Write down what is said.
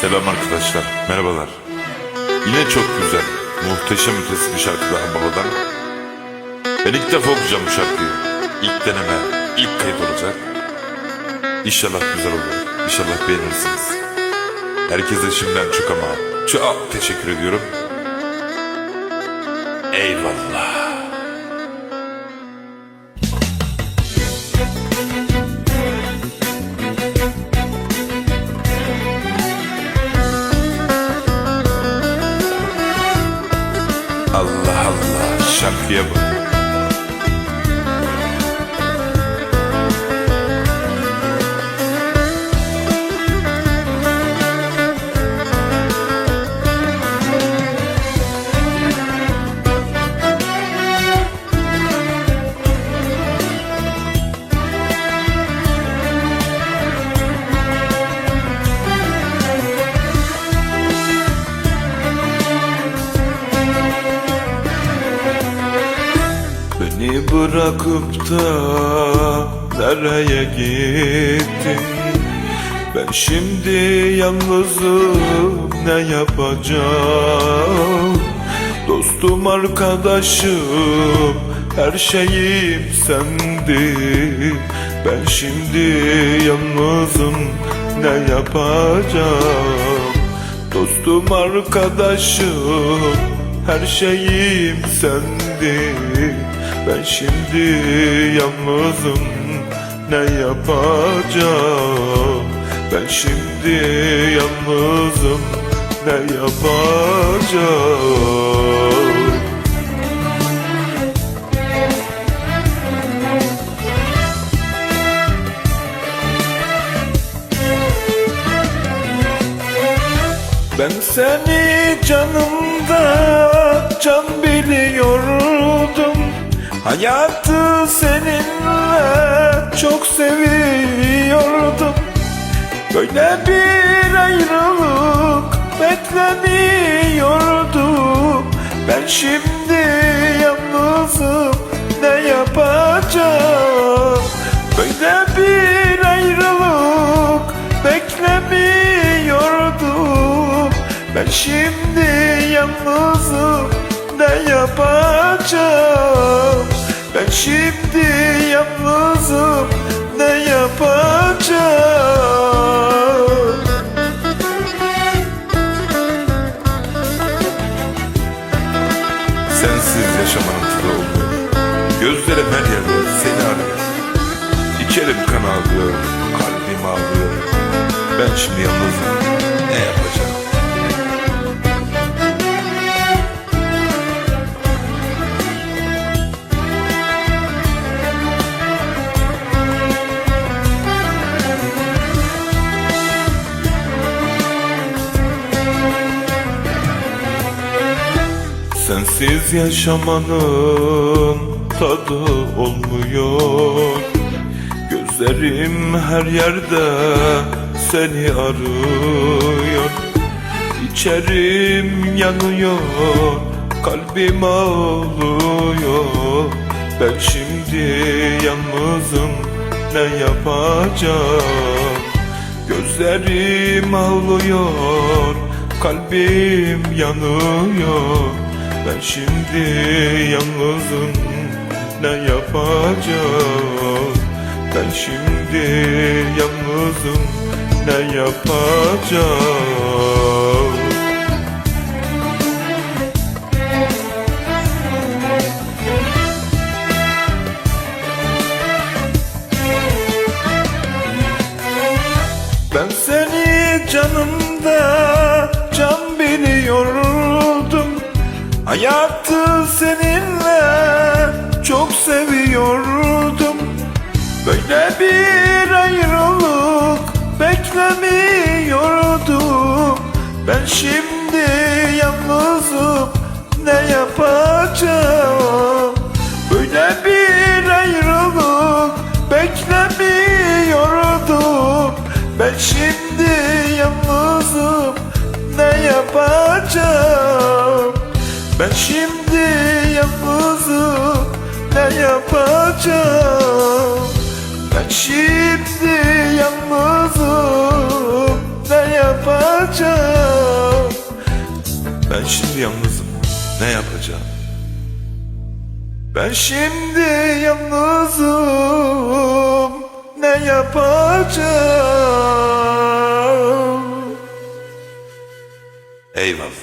Selam arkadaşlar, merhabalar. Yine çok güzel, muhteşem ötesi bir şarkı daha babadan. Ben ilk defa okuyacağım bu şarkıyı. İlk deneme, ilk kayıt olacak. İnşallah güzel olur, inşallah beğenirsiniz. Herkese şimdiden çok ama çok teşekkür ediyorum. Eyvallah. Allah Allah şarkıya bak. Bırakıp da nereye gittin? Ben şimdi yalnızım ne yapacağım? Dostum arkadaşım her şeyim sendi Ben şimdi yalnızım ne yapacağım? Dostum arkadaşım her şeyim sendi Ben şimdi yalnızım ne yapacağım? Ben şimdi yalnızım ne yapacağım? Ben seni canımda can biliyordum Hayatı seninle çok seviyordum. Böyle bir ayrılık beklemiyordum. Ben şimdi yalnızım ne yapacağım? Böyle bir ayrılık beklemiyordum. Ben şimdi yalnızım ne yapacağım Ben şimdi yalnızım ne yapacağım Sensiz yaşamanın tadı olmuyor. Gözlerim her yerde seni arıyor. İçerim kan ağlıyor, kalbim ağlıyor. Ben şimdi yalnızım, Sensiz yaşamanın tadı olmuyor. Gözlerim her yerde seni arıyor. İçerim yanıyor, kalbim ağlıyor. Ben şimdi yalnızım, ne yapacağım? Gözlerim ağlıyor, kalbim yanıyor Ben şimdi yalnızım, ne yapacağım? Ben şimdi yalnızım, ne yapacağım? Ben seni canımda can biliyordum Hayatı seninle çok seviyordum. Böyle bir ayrılık beklemiyordum. Ben şimdi yalnızım ne yapacağım? Böyle bir ayrılık beklemiyordum. Ben şimdi yalnızım ne yapacağım Ben şimdi yalnızım ne yapacağım Ben şimdi yalnızım ne yapacağım Ben şimdi yalnızım. Ne yapacağım? Ben şimdi yalnızım ne yapacağım Eyvallah.